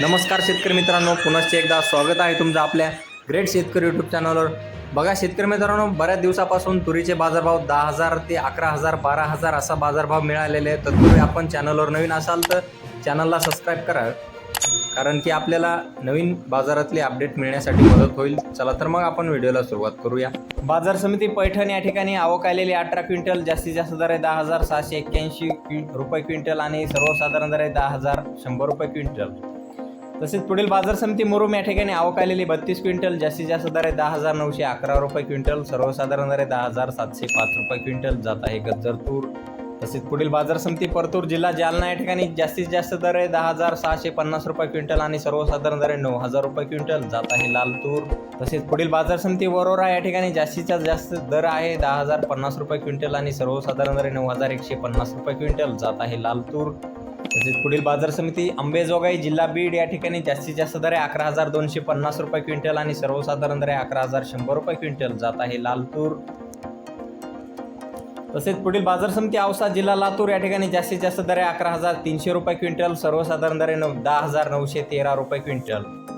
नमस्कार शेतकरी मित्रांनो पुनश्च एकदा स्वागत आहे तुमचं आपल्या ग्रेट शेतकरी यूट्यूब चॅनलवर बघा शेतकरी मित्रांनो बऱ्याच दिवसापासून तुरीचे बाजारभाव दहा हजार ते अकरा हजार बारा हजार असा बाजारभाव मिळालेले आहे तत्पूर्वी आपण चॅनलवर नवीन असाल तर चॅनलला सबस्क्राईब करा. कारण की आपल्याला नवीन बाजारातले अपडेट मिळण्यासाठी मदत होईल. चला तर मग आपण व्हिडिओला सुरुवात करूया. बाजार समिती पैठण या ठिकाणी आवक आलेली अठरा क्विंटल जास्तीत जास्त दर आहे दहा हजार सहाशे एक्क्याऐंशी रुपये क्विंटल आणि सर्वसाधारण दर आहे दहा हजार शंभर रुपये क्विंटल. तसेच पुढील बाजार समिती मुरुम या ठिकाणी आवक आलेली बत्तीस क्विंटल जास्तीत जास्त दर आहे दहा हजार नऊशे अकरा रुपये क्विंटल सर्वसाधारण दर आहे दहा हजार सातशे पाच रुपये क्विंटल जात आहे गज्जर तूर. तसेच पुढील बाजार समिती परतूर जिल्हा जालना या ठिकाणी जास्तीत जास्त दर आहे दहा हजार सहाशे पन्नास रुपये क्विंटल आणि सर्वसाधारण दर आहे नऊ हजार रुपये क्विंटल जात आहे लाल तूर. तसेच पुढील बाजार समिती वरोरा या ठिकाणी जास्तीत जास्त दर आहे दहा हजार पन्नास रुपये क्विंटल आणि सर्वसाधारण दर आहे नऊ हजार एकशे पन्नास रुपये क्विंटल जात आहे लाल तूर. तसेच पुढील बाजार समिती अंबेजोगाई जिल्हा बीड या ठिकाणी जास्तीत जास्त दरे अकरा हजार दोनशे पन्नास रुपये क्विंटल आणि सर्वसाधारण दरे अकरा हजार शंभर रुपये क्विंटल. जात आहे लालतूर. तसेच पुढील बाजार समिती औसा जिल्हा लातूर या ठिकाणी जास्तीत जास्त दरे अकरा हजार तीनशे रुपये क्विंटल. सर्वसाधारण दर आहे नऊ दहा हजार नऊशे तेरा रुपये क्विंटल.